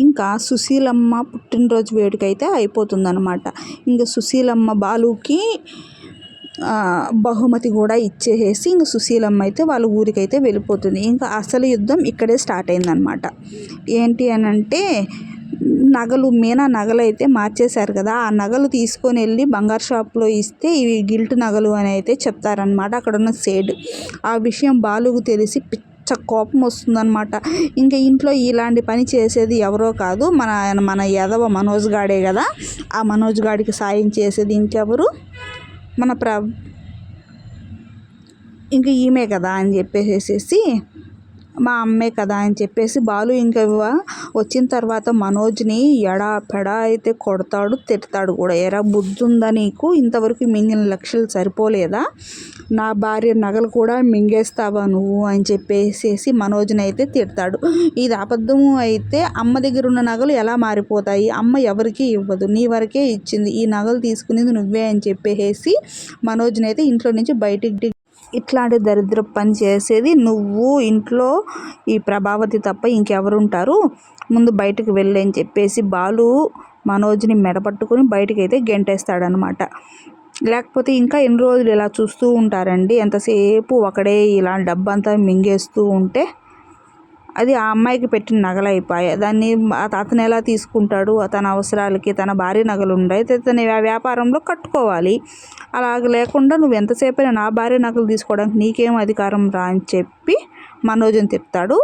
ఇంకా సుశీలమ్మ పుట్టినరోజు వేడుక అయితే అయిపోతుందన్నమాట. ఇంకా సుశీలమ్మ బాలుకి బహుమతి కూడా ఇచ్చేసేసి ఇంక సుశీలమ్మ అయితే వాళ్ళ ఊరికైతే వెళ్ళిపోతుంది. ఇంకా అసలు యుద్ధం ఇక్కడే స్టార్ట్ అయిందనమాట ఏంటి అని అంటే నగలు మీనా నగలు అయితే మార్చేశారు కదా ఆ నగలు తీసుకొని వెళ్ళి బంగారు షాప్లో ఇస్తే ఇవి గిల్ట్ నగలు అని అయితే చెప్తారనమాట అక్కడ ఉన్న సేడ్. ఆ విషయం బాలుకు తెలిసి పిచ్చి కోపం వస్తుందన్నమాట. ఇంకా ఇంట్లో ఇలాంటి పని చేసేది ఎవరో కాదు మన మన యదవ మనోజ్ గాడే కదా. ఆ మనోజ్ గాడికి సాయం చేసేది ఇంకెవరు? మన ప్ర ఇంక ఈమె కదా అని చెప్పేసేసి మా అమ్మే కదా అని చెప్పేసి బాలు ఇంకా వచ్చిన తర్వాత మనోజ్ని ఎడా పెడా అయితే కొడతాడు తిడతాడు కూడా. ఎరా బుద్ధుందా నీకు? ఇంతవరకు మింగిన లక్షలు సరిపోలేదా? నా భార్య నగలు కూడా మింగేస్తావా నువ్వు? అని చెప్పేసేసి మనోజ్ని అయితే తిడతాడు. ఇది అబద్ధము అయితే అమ్మ దగ్గర ఉన్న నగలు ఎలా మారిపోతాయి? అమ్మ ఎవరికీ ఇవ్వదు. నీ వరకే ఇచ్చింది. ఈ నగలు తీసుకునేది నువ్వే అని చెప్పేసి మనోజ్ని అయితే ఇంట్లో నుంచి బయటికి ఇట్లాంటి దరిద్ర పని చేసేది నువ్వు ఇంట్లో ఈ ప్రభావతి తప్ప ఇంకెవరుంటారు? ముందు బయటకు వెళ్ళని చెప్పేసి బాలు మనోజ్ని మెడపట్టుకొని బయటకు అయితే గెంటేస్తాడనమాట లేకపోతే ఇంకా ఎన్ని రోజులు ఇలా చూస్తూ ఉంటారండి? ఎంతసేపు ఒకడే ఇలా డబ్బంతా మింగేస్తూ ఉంటే అది ఆ అమ్మాయికి పెట్టిన నగలు అయిపోయాయి. దాన్ని అతను ఎలా తీసుకుంటాడు? తన అవసరాలకి తన భార్య నగలు ఉన్నాయి తన ఆ వ్యాపారంలో కట్టుకోవాలి. అలాగ లేకుండా నువ్వు ఎంతసేపైనా నా భార్య నగలు తీసుకోవడానికి నీకేం అధికారం రా అని చెప్పి మనోజ్ని తిప్పుతాడు